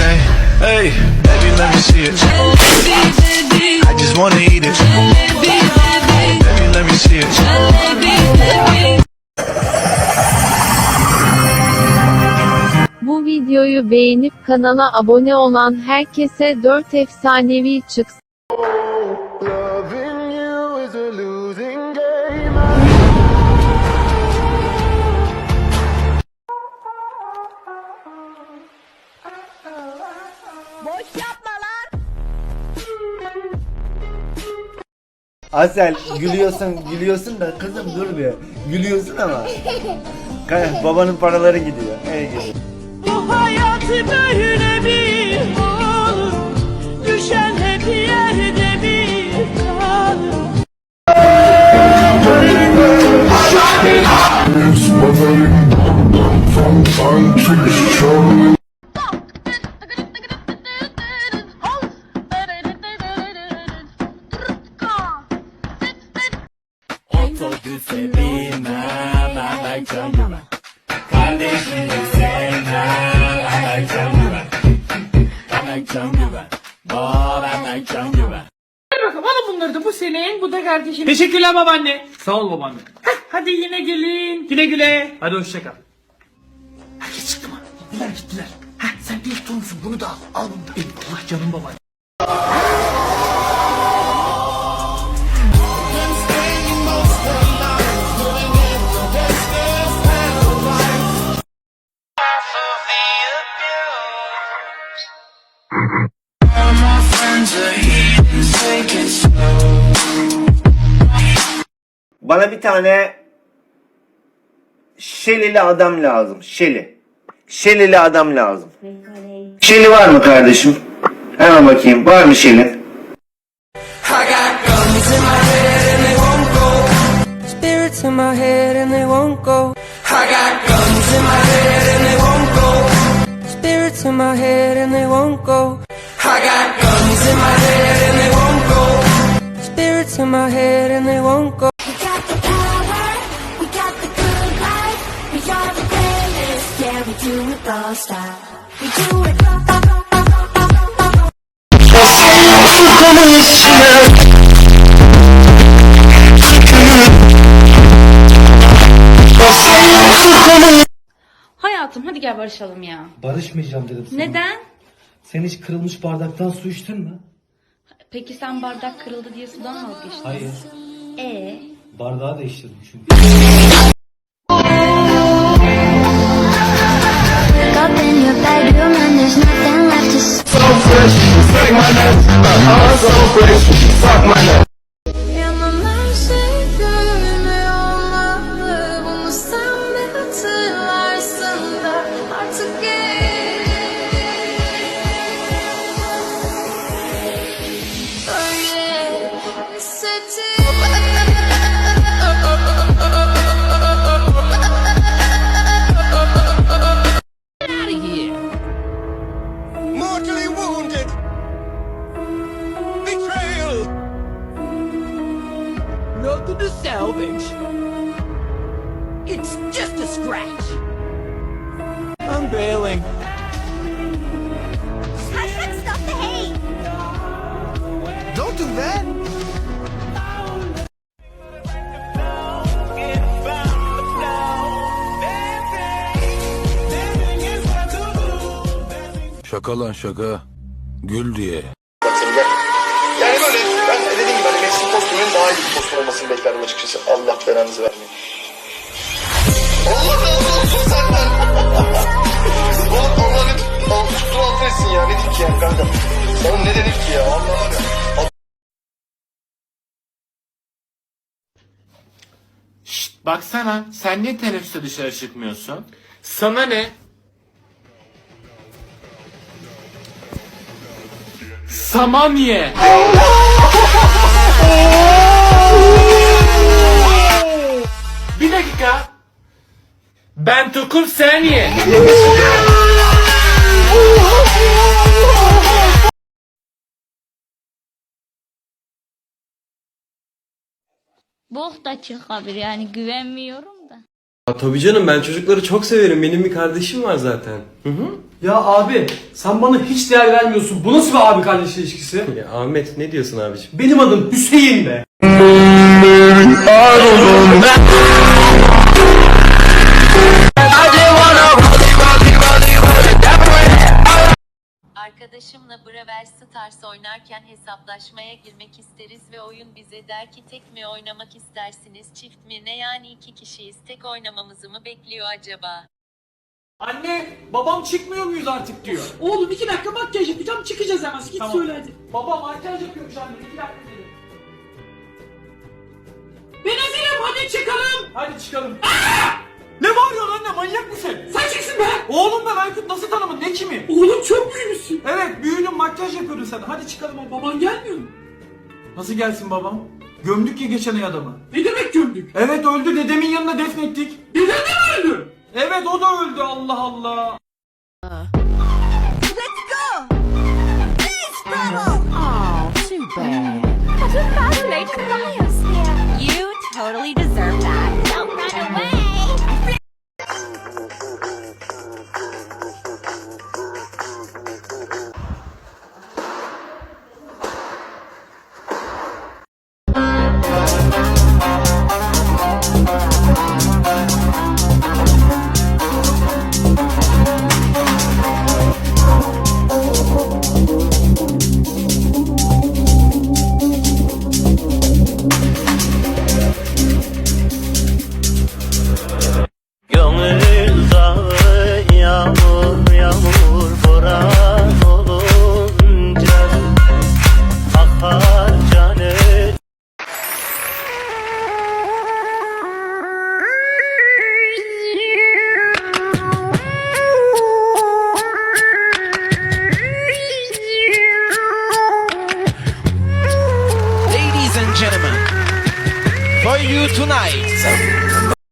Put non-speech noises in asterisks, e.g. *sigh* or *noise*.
say, hey, baby, let me see it. I just wanna eat it. Baby, let me see it. Bu videoyu beğenip kanala abone olan herkese 4 efsanevi çıksın. Asel gülüyorsun gülüyorsun da kızım dur bir. Gülüyorsun ama. Babanın paraları gidiyor. Gidi. Bu hayat böyle bir olur Düşen hep Bakalım alın bunları da bu senin bu da kardeşin. Teşekkürler babaanne. Sağ ol babaanne. Heh, hadi yine gelin. Güle güle. Hadi hoşça kal. Herkes çıktı mı? Gittiler gittiler. Heh, sen bir torunsun bunu da al. Al bunu da. Eyvallah canım babaanne. Bana bir tane Şelili adam lazım. Şeli. Şelili adam lazım. Şeli var mı kardeşim? Hemen bakayım. Var mı Şeli? Spirits in my head and they won't go. I got guns in my head and they won't go. Spirits in my head and they won't go. I got guns in my head and they won't go. İn my head and they won't go. We got the power, we got the good life, we are the greatest, yeah, we do it all style. We do it all, all, all, all, all, all, all. Hayatım hadi gel barışalım ya. Barışmayacağım dedim sana. Neden? Sen hiç kırılmış bardaktan su içtin mi? Peki sen bardak kırıldı diye sudan mı vazgeçtin? Hayır. Ee, Bardağı değiştirdim çünkü. Up in your bedroom and there's nothing left to say. Yanımdan To salvage. It's just a scratch. I'm bailing. Hashtag stop the hate Don't do that. Şaka lan şaka. Gül diye. Yani böyle kostümünün daha iyi bir kostüm olmasını beklerdim açıkçası. Allah belanızı vermeyin. Allah razı olsun senden. *laughs* Oğlum Allah'ın al, tuttuğu altı etsin ya. Ne diyeyim ki yani kanka. Sana ne denir ki ya? Allah var ya. Şşt baksana sen niye teneffüste dışarı çıkmıyorsun? Sana ne? Samanye. *laughs* Bir dakika. Ben Tukur sen ye. bok da çıkabilir yani güvenmiyorum da. Tabii canım ben çocukları çok severim. Benim bir kardeşim var zaten. Hı hı. Ya abi sen bana hiç değer vermiyorsun. Bu nasıl bir abi kardeş ilişkisi? *laughs* Ya Ahmet ne diyorsun abiciğim? Benim adım Hüseyin be. Arkadaşımla Brawl Stars oynarken hesaplaşmaya girmek isteriz ve oyun bize der ki tek mi oynamak istersiniz çift mi ne yani iki kişiyiz tek oynamamızı mı bekliyor acaba? Anne babam çıkmıyor muyuz artık diyor. Oğlum iki dakika makyaj yapacağım çıkacağız hemen. Git söyle hadi. Baba makyaj yapıyormuş anne iki dakika dedi. Ben hazırım hadi çıkalım. Hadi çıkalım. Ne bağırıyorsun anne manyak mısın? Sen çıksın be. Oğlum ben Aykut nasıl tanımın ne kimi? Oğlum çok büyümüşsün. Evet büyüdüm makyaj yapıyordun sen. Hadi çıkalım o baban gelmiyor mu? Nasıl gelsin babam? Gömdük ya geçen ay adamı. Ne demek gömdük? Evet öldü dedemin yanına defnettik. Dedem de mi öldü? Evet o da öldü Allah Allah. You totally deserve tonight,